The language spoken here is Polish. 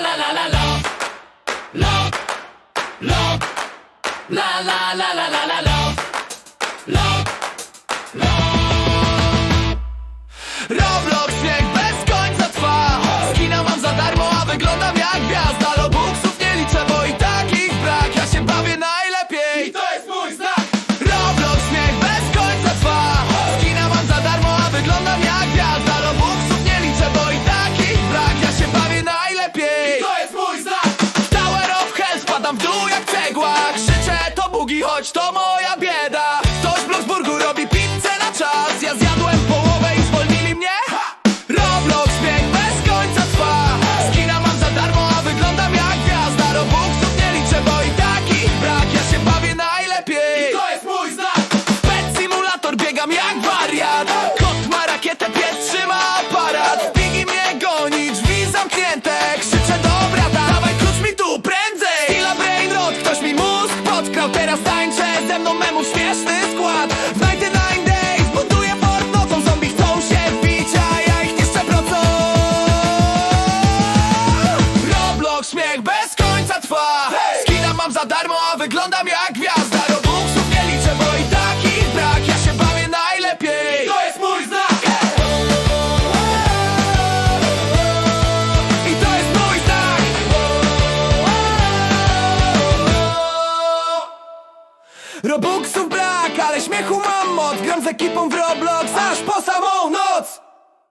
la la la la love, love, love, la la la la la la love, love, love. Roblox to bugi, choć to moja bieda. Ktoś w Bloxburgu robi pizzę na czas. Ja zjadłem połowę i zwolnili mnie. Roblox bieg bez końca trwa. Skina mam za darmo, a wyglądam jak gwiazda. Robuxów nie liczę, bo i takich brak. Ja się bawię najlepiej. To jest mój znak. Pet Simulator biegam jak wariat śmieszny skład. W 99 days buduję fort nocą Zombie chcą się bić, a ja ich niszczę procą Roblox śmiech bez końca trwa. Skina mam za darmo, a wyglądam jak gwiazda Robuxów brak, ale śmiechu mam moc. Gram z ekipą w Roblox aż po samą noc.